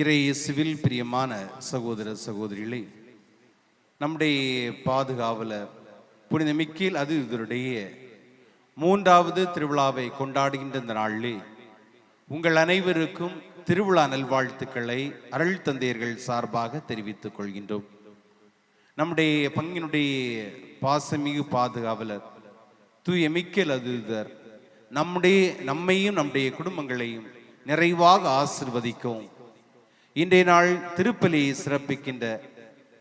இறையேசுவில் பிரியமான சகோதர சகோதரிகளே நம்முடைய பாதுகாவலர் புனித மிக்கேல் அது இதனுடைய மூன்றாவது திருவிழாவை கொண்டாடுகின்ற இந்த நாளிலே உங்கள் அனைவருக்கும் திருவிழா நல்வாழ்த்துக்களை அருள் தந்தையர்கள் சார்பாக தெரிவித்துக் கொள்கின்றோம். நம்முடைய பங்கினுடைய பாசமிகு பாதுகாவலர் தூய மிக்கேல் அதுதர் நம்முடைய நம்மையும் நம்முடைய குடும்பங்களையும் நிறைவாக ஆசிர்வதிக்கும் இன்றைய நாள் திருப்பலி சிறப்பிக்கின்ற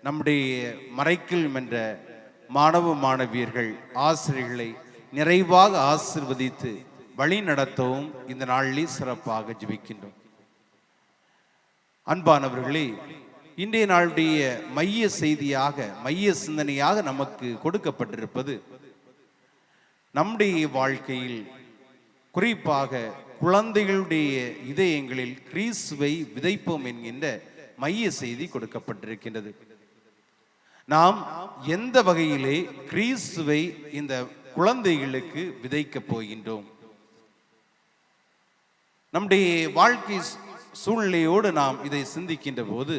நம்முடைய மறைக்கில் என்ற மாணவ மாணவியர்கள் ஆசிரியர்களை நிறைவாக ஆசிர்வதித்து வழி நடத்தவும் இந்த நாளிலே சிறப்பாக ஜபிக்கின்றோம். அன்பானவர்களே இன்றைய நாளுடைய மைய செய்தியாக மைய சிந்தனையாக நமக்கு கொடுக்கப்பட்டிருப்பது நம்முடைய வாழ்க்கையில் குறிப்பாக குழந்தைகளுடைய இதயங்களில் கிறிஸ்துவை விதைப்போம் என்கின்ற மைய செய்தி கொடுக்கப்பட்டிருக்கின்றது. நாம் எந்த வகையிலே கிறிஸ்துவை இந்த குழந்தைகளுக்கு விதைக்கப் போகின்றோம்? நம்முடைய வாழ்க்கை சூழ்நிலையோடு நாம் இதை சிந்திக்கின்ற போது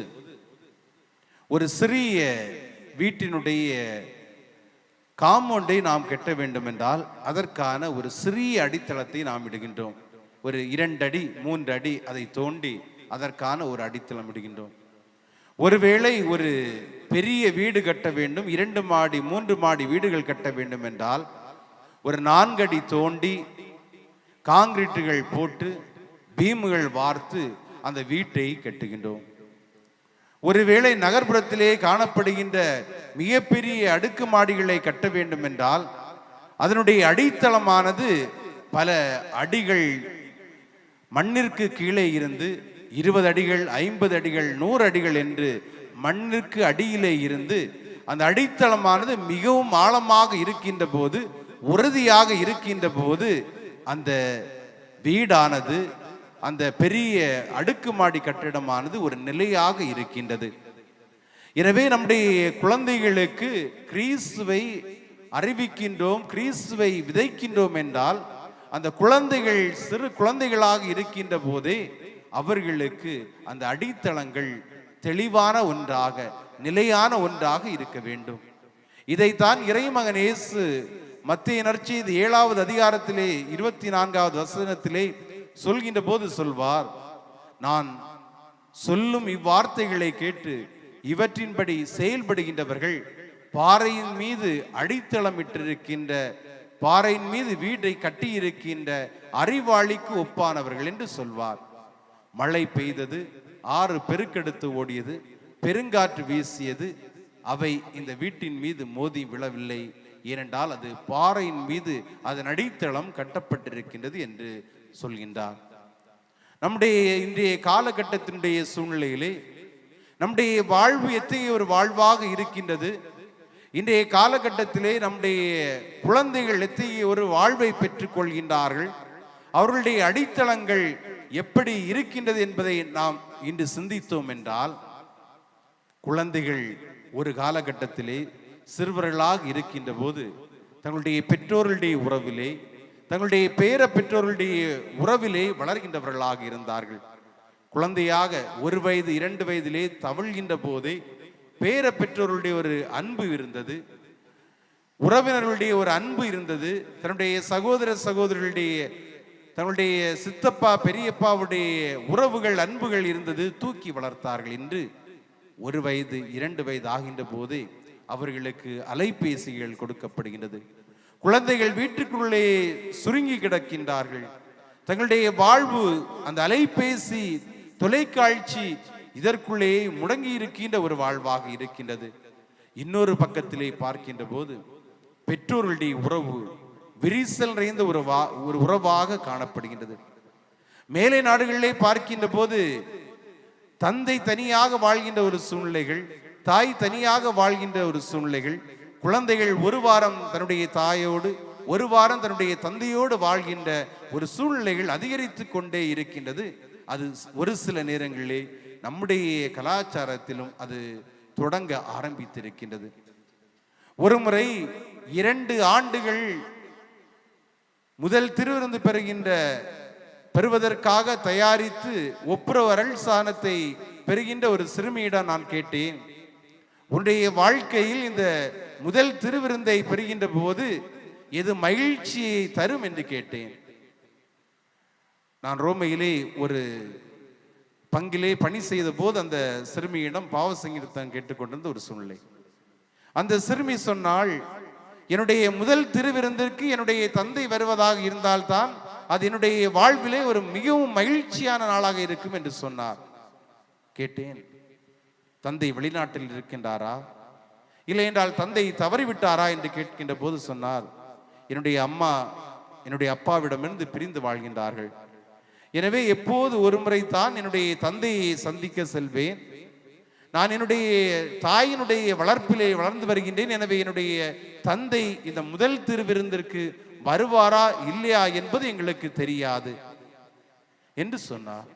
ஒரு சிறிய வீட்டினுடைய காம்பவுண்டை நாம் கெட்ட வேண்டும் என்றால் அதற்கான ஒரு சிறிய அடித்தளத்தை நாம் இடுகின்றோம். ஒரு இரண்டு அடி மூன்று அடி அதை தோண்டி அதற்கான ஒரு அடித்தளம் இடுகின்றோம் ஒருவேளை ஒரு பெரிய வீடு கட்ட வேண்டும் இரண்டு மாடி மூன்று மாடி வீடுகள் கட்ட வேண்டும் என்றால் ஒரு நான்கடி தோண்டி காங்கிரீட்டுகள் போட்டு பீமுகள் வார்த்து அந்த வீட்டை கட்டுகின்றோம். ஒருவேளை நகர்ப்புறத்திலே காணப்படுகின்ற மிகப்பெரிய அடுக்கு மாடிகளை கட்ட வேண்டும் என்றால் அதனுடைய அடித்தளமானது பல அடிகள் மண்ணிற்கு கீழே இருந்து இருபது அடிகள் ஐம்பது அடிகள் நூறு அடிகள் என்று மண்ணிற்கு அடியிலே இருந்து அந்த அடித்தளமானது மிகவும் ஆழமாக இருக்கின்ற போது உறுதியாக இருக்கின்ற போது அந்த வீடானது அந்த பெரிய அடுக்குமாடி கட்டிடமானது ஒரு நிலையாக இருக்கின்றது. எனவே நம்முடைய குழந்தைகளுக்கு கிறிஸ்துவை அறிவிக்கின்றோம் கிறிஸ்துவை விதைக்கின்றோம் என்றால் அந்த குழந்தைகள் சிறு குழந்தைகளாக இருக்கின்ற போதே அவர்களுக்கு அந்த அடித்தளங்கள் தெளிவான ஒன்றாக நிலையான ஒன்றாக இருக்க வேண்டும். இதைத்தான் இறைமகன் இயேசு மத்திய நற்செய்தி ஏழாவது அதிகாரத்திலே இருபத்தி நான்காவது வசனத்திலே சொல்கின்ற போது சொல்வார் நான் சொல்லும் இவ்வார்த்தைகளை கேட்டு இவற்றின்படி செயல்படுகின்றவர்கள் பாறையின் மீது அடித்தளமிட்டிருக்கின்ற பாறையின் மீது வீட்டை கட்டியிருக்கின்ற அறிவாளிக்கு ஒப்பானவர்கள் என்று சொல்வார். மழை பெய்தது ஆறு பெருக்கெடுத்து ஓடியது பெருங்காற்று வீசியது அவை இந்த வீட்டின் மீது மோதி விழவில்லை. ஏனென்றால் அது பாறையின் மீது அதன் அடித்தளம் கட்டப்பட்டிருக்கின்றது என்று சொல்கின்றார். நம்முடைய இன்றைய காலகட்டத்தினுடைய சூழ்நிலையிலே நம்முடைய வாழ்வு எத்தகைய ஒரு வாழ்வாக இருக்கின்றது? இன்றைய காலகட்டத்திலே நம்முடைய குழந்தைகள் எத்தகைய ஒரு வாழ்வை பெற்றுக் கொள்கின்றார்கள் அவர்களுடைய அடித்தளங்கள் எப்படி இருக்கின்றது என்பதை நாம் இன்று சிந்தித்தோம் என்றால் குழந்தைகள் ஒரு காலகட்டத்திலே சிறுவர்களாக இருக்கின்ற போது தங்களுடைய பெற்றோர்களுடைய உறவிலே தங்களுடைய பேர பெற்றோர்களுடைய உறவிலே வளர்கின்றவர்களாக இருந்தார்கள். குழந்தையாக ஒரு வயது இரண்டு வயதிலே தவழ்கின்ற போதே பேர பெற்றோர்களுடைய ஒரு அன்பு இருந்தது. உறவினர்களுடைய ஒரு அன்பு இருந்தது. தன்னுடைய சகோதர சகோதரர்களுடைய தன்னுடைய சித்தப்பா பெரியப்பாவுடைய உறவுகள் அன்புகள் இருந்தது. தூக்கி வளர்த்தார்கள். என்று ஒரு வயது இரண்டு வயது ஆகின்ற போதே அவர்களுக்கு அலைபேசிகள் கொடுக்கப்படுகின்றது. குழந்தைகள் வீட்டுக்குள்ளே சுருங்கி கிடக்கின்றார்கள். தங்களுடைய வாழ்வு அந்த அலைபேசி தொலைக்காட்சி இதற்குள்ளே முடங்கி இருக்கின்ற ஒரு வாழ்வாக இருக்கின்றது. இன்னொரு பக்கத்திலே பார்க்கின்ற போது பெற்றோர்களுடைய உறவு விரிசல் நிறைந்த ஒரு வா ஒரு உறவாக காணப்படுகின்றது. மேலை நாடுகளிலே பார்க்கின்ற போது தந்தை தனியாக வாழ்கின்ற ஒரு சூழ்நிலைகள் தாய் தனியாக வாழ்கின்ற ஒரு சூழ்நிலைகள் குழந்தைகள் ஒரு வாரம் தன்னுடைய தாயோடு ஒரு வாரம் தன்னுடைய தந்தையோடு வாழ்கின்ற ஒரு சூழ்நிலைகள் அதிகரித்து கொண்டே இருக்கின்றது. அது ஒரு சில நேரங்களிலே நம்முடைய கலாச்சாரத்திலும் அது தொடங்க ஆரம்பித்திருக்கின்றது. ஒருமுறை இரண்டு ஆண்டுகள் முதல் திருவிருந்து பெறுகின்ற பெறுவதற்காக தயாரித்து ஒப்புரவரல் சாணத்தை பெறுகின்ற ஒரு சிறுமியிடம் நான் கேட்டேன். உன்னுடைய வாழ்க்கையில் இந்த முதல் திருவிருந்தை பெறுகின்ற போது எது மகிழ்ச்சியை தரும் என்று கேட்டேன். நான் ரோமையிலே ஒரு பங்கிலே பணி செய்த போது அந்த சிறுமியிடம் பாவ சங்கீர்த்தம் கேட்டுக்கொண்டிருந்த ஒரு சூழ்நிலை. அந்த சிறுமி சொன்னால் என்னுடைய முதல் திருவிருந்திற்கு என்னுடைய தந்தை வருவதாக இருந்தால்தான் அது என்னுடைய வாழ்விலே ஒரு மிகவும் மகிழ்ச்சியான நாளாக இருக்கும் என்று சொன்னார். கேட்டேன். தந்தை வெளிநாட்டில் இருக்கின்றாரா? இல்லை என்றால் தந்தை தவறிவிட்டாரா? என்று கேட்கின்ற போது சொன்னார் என்னுடைய அம்மா என்னுடைய அப்பாவிடமிருந்து பிரிந்து வாழ்கின்றார்கள். எனவே எப்போது ஒரு முறை தான் என்னுடைய தந்தையை சந்திக்க செல்வேன். நான் என்னுடைய தாயினுடைய வளர்ப்பிலே வளர்ந்து வருகின்றேன். எனவே என்னுடைய தந்தை இந்த முதல் திருவிருந்திற்கு வருவாரா இல்லையா என்பது எங்களுக்கு தெரியாது. என்று சொன்னார்.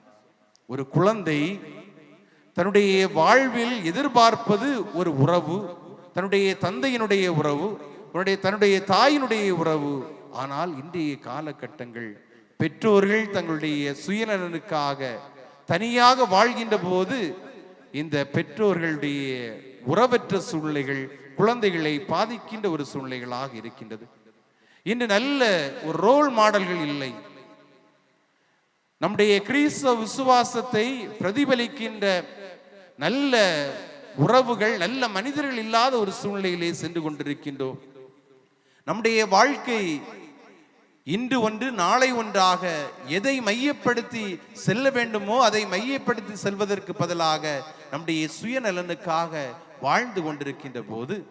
ஒரு குழந்தை தன்னுடைய வாழ்வில் எதிர்பார்ப்பது ஒரு உறவு தன்னுடைய தந்தையினுடைய உறவு தன்னுடைய தன்னுடைய தாயினுடைய உறவு. ஆனால் இன்றைய காலகட்டங்கள் பெற்றோர்கள் தங்களுடைய சுயநலனுக்காக தனியாக வாழ்கின்ற போது இந்த பெற்றோர்களுடைய உறவற்ற சூழ்நிலைகள் குழந்தைகளை பாதிக்கின்ற ஒரு சூழ்நிலைகளாக இருக்கின்றது. இன்று நல்ல ஒரு ரோல் மாடல்கள் இல்லை. நம்முடைய கிறிஸ்தவ விசுவாசத்தை பிரதிபலிக்கின்ற நல்ல உறவுகள் நல்ல மனிதர்கள் இல்லாத ஒரு சூழ்நிலையிலே சென்று கொண்டிருக்கின்றோம். நம்முடைய வாழ்க்கை இன்று ஒன்று நாளை ஒன்றாக எதை மையப்படுத்தி செல்ல வேண்டுமோ அதை மையப்படுத்தி செல்வதற்கு பதிலாக நம்முடைய சுயநலனுக்காக வாழ்ந்து கொண்டிருக்கின்ற போது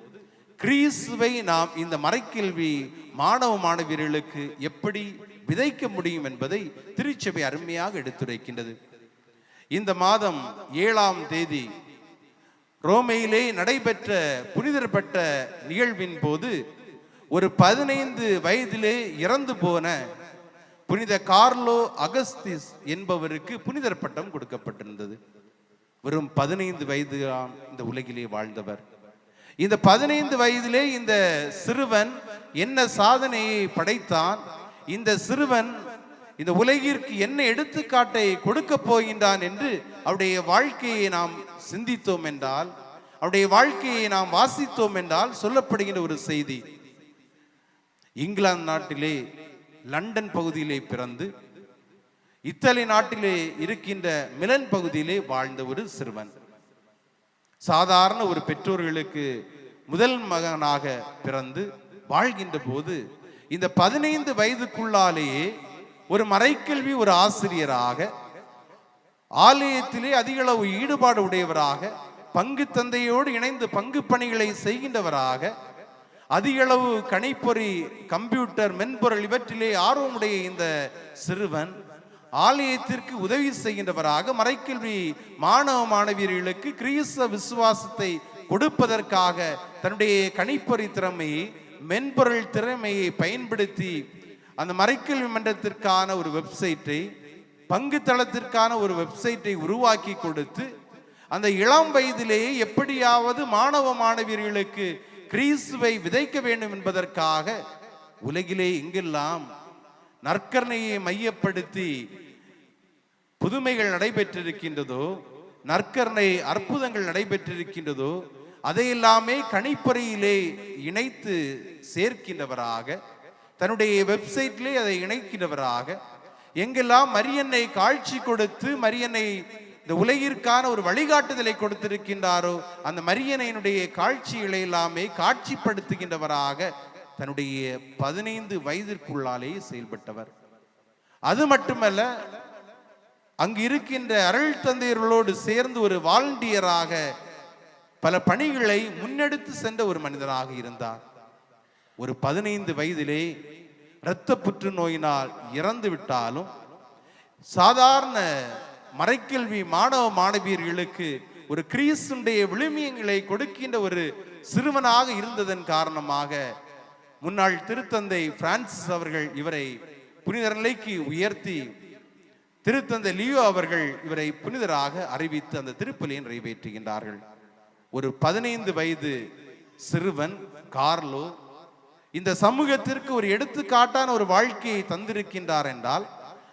கிறிஸ்துவை நாம் இந்த மறைக்கல்வி மாணவ மாணவியர்களுக்கு எப்படி விதைக்க முடியும் என்பதை திருச்சபை அருமையாக எடுத்துரைக்கின்றது. இந்த மாதம் ஏழாம் தேதி ரோமையிலே நடைபெற்ற புனிதர்பட்ட நிகழ்வின் போது ஒரு பதினைந்து வயதிலே இறந்து போன புனித கார்லோ அகஸ்திஸ் என்பவருக்கு புனிதர் பட்டம் கொடுக்கப்பட்டிருந்தது. வெறும் பதினைந்து வயது இந்த உலகிலே வாழ்ந்தவர். இந்த பதினைந்து வயதிலே இந்த சிறுவன் என்ன சாதனையை படைத்தான்? இந்த சிறுவன் இந்த உலகிற்கு என்ன எடுத்துக்காட்டை கொடுக்க போகின்றான் என்று அவருடைய வாழ்க்கையை நாம் சிந்தித்தோம் என்றால் அவருடைய வாழ்க்கையை நாம் வாசித்தோம் என்றால் சொல்லப்படுகின்ற ஒரு செய்தி. இங்கிலாந்து நாட்டிலே லண்டன் பகுதியிலே பிறந்து இத்தாலி நாட்டிலே இருக்கின்ற மிலன் பகுதியிலே வாழ்ந்த ஒரு சிறுவன். சாதாரண ஒரு பெற்றோர்களுக்கு முதல் மகனாக பிறந்து வாழ்கின்ற போது இந்த பதினைந்து வயதுக்குள்ளாலேயே ஒரு மறைக்கல்வி ஒரு ஆசிரியராக ஆலயத்திலே அதிக அளவு ஈடுபாடு உடையவராக பங்கு தந்தையோடு இணைந்து பங்கு பணிகளை செய்கின்றவராக அதிகளவு கணிப்பொறி கம்ப்யூட்டர் மென்பொருள் இவற்றிலே ஆர்வமுடைய இந்த சிறுவன் ஆலயத்திற்கு உதவி செய்கின்றவராக மறைக்கல்வி மாணவ மாணவியர்களுக்கு கிறிஸ்தவ விசுவாசத்தை கொடுப்பதற்காக தன்னுடைய கணிப்பொறி திறமையை மென்பொருள் திறமையை பயன்படுத்தி அந்த மறைக்கல்வி மன்றத்திற்கான ஒரு வெப்சைட்டை பங்கு தளத்திற்கான ஒரு வெப்சைட்டை உருவாக்கி கொடுத்து அந்த இளம் வயதிலேயே எப்படியாவது மாணவ மாணவியர்களுக்கு கிறிஸ்துவை விதைக்க வேண்டும் என்பதற்காக உலகிலே எங்கெல்லாம் நற்கரணையை மையப்படுத்தி புதுமைகள் நடைபெற்றிருக்கின்றதோ நற்கரணை அற்புதங்கள் நடைபெற்றிருக்கின்றதோ அதையெல்லாமே கணிப்பறையிலே இணைத்து சேர்க்கின்றவராக தன்னுடைய வெப்சைட்லேயே அதை இணைக்கின்றவராக எங்கெல்லாம் மரியன்னை காட்சி கொடுத்து மரியன்னை இந்த உலகிற்கான ஒரு வழிகாட்டுதலை கொடுத்திருக்கின்றாரோ அந்த மரியனையினுடைய காட்சிகளை எல்லாமே காட்சிப்படுத்துகின்றவராக தன்னுடைய பதினைந்து வயதிற்குள்ளாலேயே செயல்பட்டவர். அது மட்டுமல்ல அங்கு இருக்கின்ற அருள் தந்தையர்களோடு சேர்ந்து ஒரு வாலண்டியராக பல பணிகளை முன்னெடுத்து சென்ற ஒரு மனிதராக இருந்தார். ஒரு பதினைந்து வயதிலே இரத்த புற்றுநோயினால் இறந்து விட்டாலும் சாதாரண மறைக்கல்வி மாணவ மாணவியர்களுக்கு ஒரு கிறிஸ்துடைய விழுமியங்களை கொடுக்கின்ற ஒரு சிறுவனாக இருந்ததன் காரணமாக முன்னாள் திருத்தந்தை பிரான்சிஸ் அவர்கள் இவரை புனித நிலைக்கு உயர்த்தி திருத்தந்தை லியோ அவர்கள் இவரை புனிதராக அறிவித்து அந்த திருப்பலியை நிறைவேற்றுகின்றார்கள். ஒரு பதினைந்து வயது சிறுவன் கார்லோ இந்த சமூகத்திற்கு ஒரு எடுத்துக்காட்டான ஒரு வாழ்க்கையை தந்திருக்கின்றார் என்றால்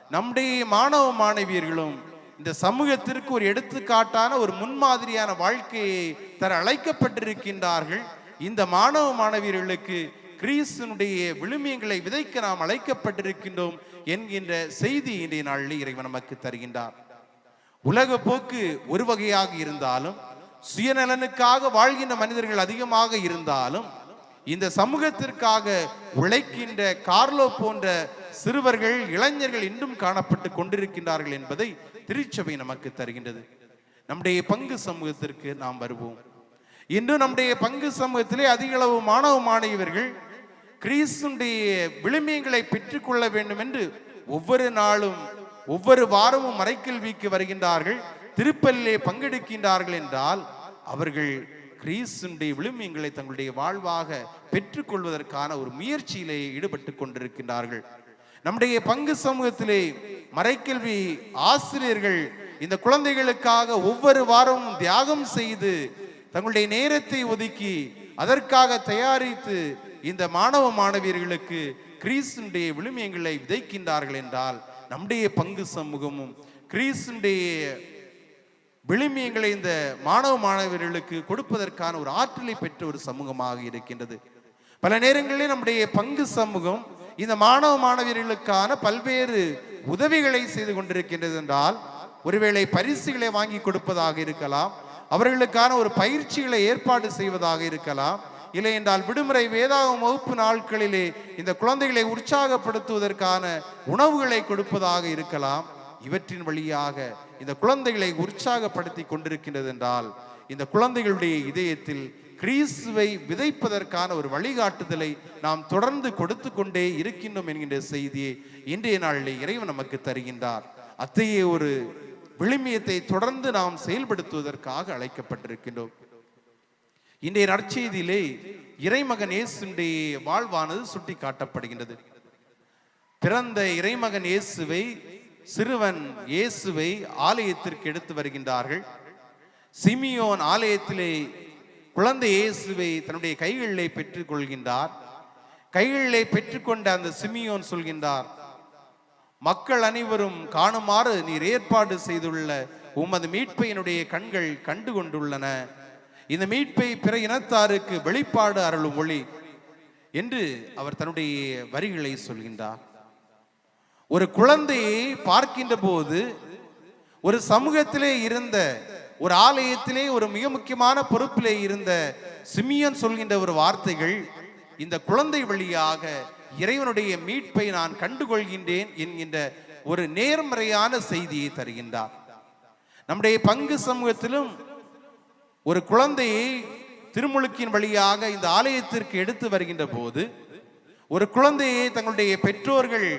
நம்முடைய மாணவ மாணவியர்களும் இந்த சமூகத்திற்கு ஒரு எடுத்துக்காட்டான ஒரு முன்மாதிரியான வாழ்க்கையை தர அழைக்கப்பட்டிருக்கின்றார்கள். இந்த மாணவ மாணவியர்களுக்கு கிரீசனுடைய விழுமியங்களை விதைக்க நாம் அழைக்கப்பட்டிருக்கின்றோம் என்கின்ற செய்தி இன்றைய நாளில் இறைவன் நமக்கு தருகின்றார். உலக போக்கு ஒரு வகையாக இருந்தாலும் சுயநலனுக்காக வாழ்கின்ற மனிதர்கள் அதிகமாக இருந்தாலும் இந்த சமூகத்திற்காக உழைக்கின்ற கார்லோ போன்ற சிறுவர்கள் இளைஞர்கள் இன்றும் காணப்பட்டு கொண்டிருக்கின்றார்கள் என்பதை திருச்சபை நமக்கு தருகின்றது. நம்முடைய பங்கு சமூகத்திற்கு நாம் வருவோம். இன்று நம்முடைய பங்கு சமூகத்திலே அதிக அளவு மாணவ மாணவியர்கள் கிறிஸ்துடைய விழுமியங்களை பெற்றுக்கொள்ள வேண்டும் என்று ஒவ்வொரு நாளும் ஒவ்வொரு வாரமும் மறைக்கல்விக்கு வருகின்றார்கள். திருப்பலிலே பங்கெடுக்கின்றார்கள் என்றால் அவர்கள் கிறிஸ்துடைய விழுமியங்களை தங்களுடைய வாழ்வாக பெற்றுக்கொள்வதற்கான ஒரு முயற்சியிலே ஈடுபட்டு கொண்டிருக்கின்றார்கள். நம்முடைய பங்கு சமூகத்திலே மறைக்கல்வி ஆசிரியர்கள் இந்த குழந்தைகளுக்காக ஒவ்வொரு வாரமும் தியாகம் செய்து தங்களுடைய நேரத்தை ஒதுக்கி அதற்காக தயாரித்து இந்த மாணவ மாணவியர்களுக்கு கிறிஸ்துடைய விழுமியங்களை விதைக்கின்றார்கள் என்றால் நம்முடைய பங்கு சமூகமும் கிறிஸ்துடைய விழுமியங்களை இந்த மாணவ மாணவர்களுக்கு கொடுப்பதற்கான ஒரு ஆற்றலை பெற்ற ஒரு சமூகமாக இருக்கின்றது. பல நேரங்களிலே நம்முடைய பங்கு சமூகம் இந்த மாணவ மாணவியர்களுக்கான பல்வேறு உதவிகளை செய்து கொண்டிருக்கின்றது என்றால் ஒருவேளை பரிசுகளை வாங்கி கொடுப்பதாக இருக்கலாம் அவர்களுக்கான ஒரு பயிற்சிகளை ஏற்பாடு செய்வதாக இருக்கலாம் இல்லை என்றால் விடுமுறை வேதாகம் வகுப்பு நாட்களிலே இந்த குழந்தைகளை உற்சாகப்படுத்துவதற்கான உணவுகளை கொடுப்பதாக இருக்கலாம் இவற்றின் வழியாக இந்த குழந்தைகளை உற்சாகப்படுத்தி கொண்டிருக்கின்றது என்றால் இந்த குழந்தைகளுடைய இதயத்தில் கிறிஸ்துவை விதைப்பதற்கான ஒரு வழிகாட்டுதலை நாம் தொடர்ந்து கொடுத்து கொண்டே இருக்கின்றோம் என்கின்ற செய்தியை இன்றைய நாளிலே இறைவன் நமக்கு தருகின்றார். அத்தகைய ஒரு விழுமியத்தை தொடர்ந்து நாம் செயல்படுத்துவதற்காக அழைக்கப்பட்டிருக்கின்றோம். இன்றைய நற்செய்தியிலே இறைமகன் இயேசுடைய வாழ்வானது சுட்டி காட்டப்படுகின்றது பிறந்த இறைமகன் இயேசுவை சிறுவன் இயேசுவை ஆலயத்திற்கு எடுத்து வருகின்றார்கள். சிமியோன் ஆலயத்திலே குழந்தை இயேசுவை தன்னுடைய கைகளிலே பெற்றுக் கொள்கின்றார் கைகளிலே பெற்றுக்கொண்ட அந்த சிமியோன் சொல்கின்றார் மக்கள் அனைவரும் காணுமாறு நீர் ஏற்பாடு செய்துள்ள உமது மீட்பை என்னுடைய கண்கள் கண்டு கொண்டுள்ளன இந்த மீட்பை பிற இனத்தாருக்கு வெளிப்பாடு அருளும் ஒளி என்று அவர் தன்னுடைய வரிகளை சொல்கின்றார். ஒரு குழந்தையை பார்க்கின்ற போது ஒரு சமூகத்திலே இருந்த ஒரு ஆலயத்திலே ஒரு மிக முக்கியமான பொறுப்பிலே இருந்த சிமியன் சொல்கின்ற ஒரு வார்த்தைகள் இந்த குழந்தை வழியாக இறைவனுடைய மீட்பை நான் கண்டுகொள்கின்றேன் என்கின்ற ஒரு நேர்மறையான செய்தியை தருகின்றார். நம்முடைய பங்கு சமூகத்திலும் ஒரு குழந்தையை திருமுழுக்கின் வழியாக இந்த ஆலயத்திற்கு எடுத்து வருகின்ற போது ஒரு குழந்தையை தங்களுடைய பெற்றோர்கள்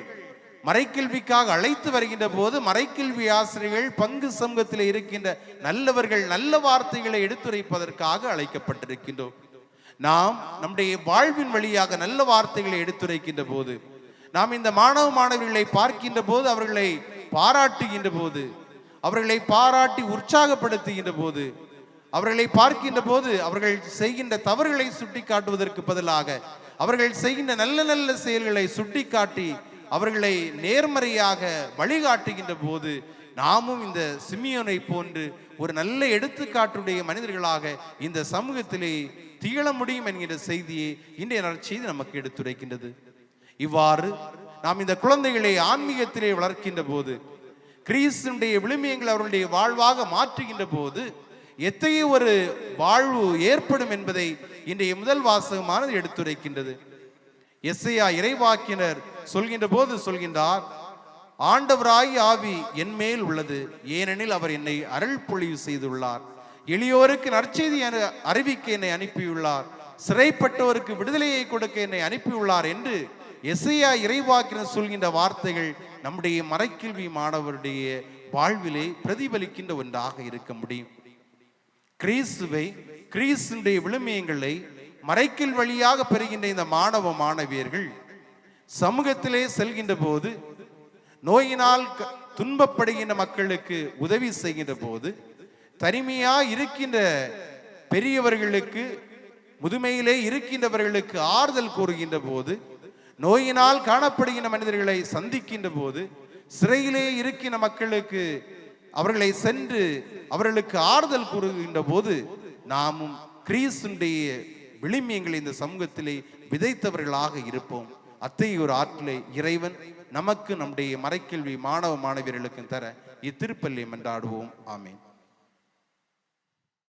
மறைக்கல்விக்காக அழைத்து வருகின்ற போது மறைக்கல்வி ஆசிரியர்கள் பங்கு சமூகத்தில் இருக்கின்ற நல்லவர்கள் நல்ல வார்த்தைகளை எடுத்துரைப்பதற்காக அழைக்கப்பட்டிருக்கின்றோம். நாம் நம்முடைய வாழ்வின் வழியாக நல்ல வார்த்தைகளை எடுத்துரைக்கின்ற போது நாம் இந்த மாணவ மாணவிகளை பார்க்கின்ற போது அவர்களை பாராட்டுகின்ற போது அவர்களை பாராட்டி உற்சாகப்படுத்துகின்ற போது அவர்களை பார்க்கின்ற போது அவர்கள் செய்கின்ற தவறுகளை சுட்டி காட்டுவதற்கு பதிலாக அவர்கள் செய்கின்ற நல்ல நல்ல செயல்களை சுட்டி காட்டி அவர்களை நேர்மறையாக வழிகாட்டுகின்ற போது நாமும் இந்த சிமியோனை போன்று ஒரு நல்ல எடுத்துக்காட்டுடைய மனிதர்களாக இந்த சமூகத்திலே திகழ முடியும் என்கிற செய்தியை இன்றைய நற்செய்தி நமக்கு எடுத்துரைக்கின்றது. இவ்வாறு நாம் இந்த குழந்தைகளை ஆன்மீகத்திலே வளர்க்கின்ற போது கிறிஸ்துடைய விழுமியங்களை அவர்களுடைய வாழ்வாக மாற்றுகின்ற போது எத்தகைய ஒரு வாழ்வு ஏற்படும் என்பதை இன்றைய முதல் வாசகமானது எடுத்துரைக்கின்றது. எஸ்ஐயா இறைவாக்கினர் சொல்கின்ற போது சொல்கின்றார் ஆண்டவராய் ஆவி என் மேல் உள்ளது ஏனெனில் அவர் என்னை அருள் பொழிவு செய்துள்ளார். எளியோருக்கு நற்செய்தி அறிவிக்க என்னை அனுப்பியுள்ளார். சிறைப்பட்டவருக்கு விடுதலையை கொடுக்க என்னை அனுப்பியுள்ளார் என்று எசையா இறைவாக்கினர் சொல்கின்ற வார்த்தைகள் நம்முடைய மறைக்கல்வி மாணவருடைய வாழ்விலே பிரதிபலிக்கின்ற ஒன்றாக இருக்க முடியும். கிறிஸ்துவை கிறிஸ்துடைய விழுமியங்களை மறைக்கல் வழியாக பெறுகின்ற இந்த மாணவ மாணவியர்கள் சமூகத்திலே செல்கின்ற போது நோயினால் துன்பப்படுகின்ற மக்களுக்கு உதவி செய்கின்ற போது தனிமையா இருக்கின்ற பெரியவர்களுக்கு முதுமையிலே இருக்கின்றவர்களுக்கு ஆறுதல் கூறுகின்ற போது நோயினால் காணப்படுகின்ற மனிதர்களை சந்திக்கின்ற போது சிறையிலே இருக்கின்ற மக்களுக்கு அவர்களை சென்று அவர்களுக்கு ஆறுதல் கூறுகின்ற போது நாமும் கிரீஸுடைய விளிமியங்களை இந்த சமூகத்திலே விதைத்தவர்களாக இருப்போம். அத்தகைய ஒரு ஆற்றலை இறைவன் நமக்கு நம்முடைய மறைக்கல்வி மாணவ மாணவியர்களுக்கும் தர இத்திருப்பள்ளி மன்றாடுவோம். ஆமீன்.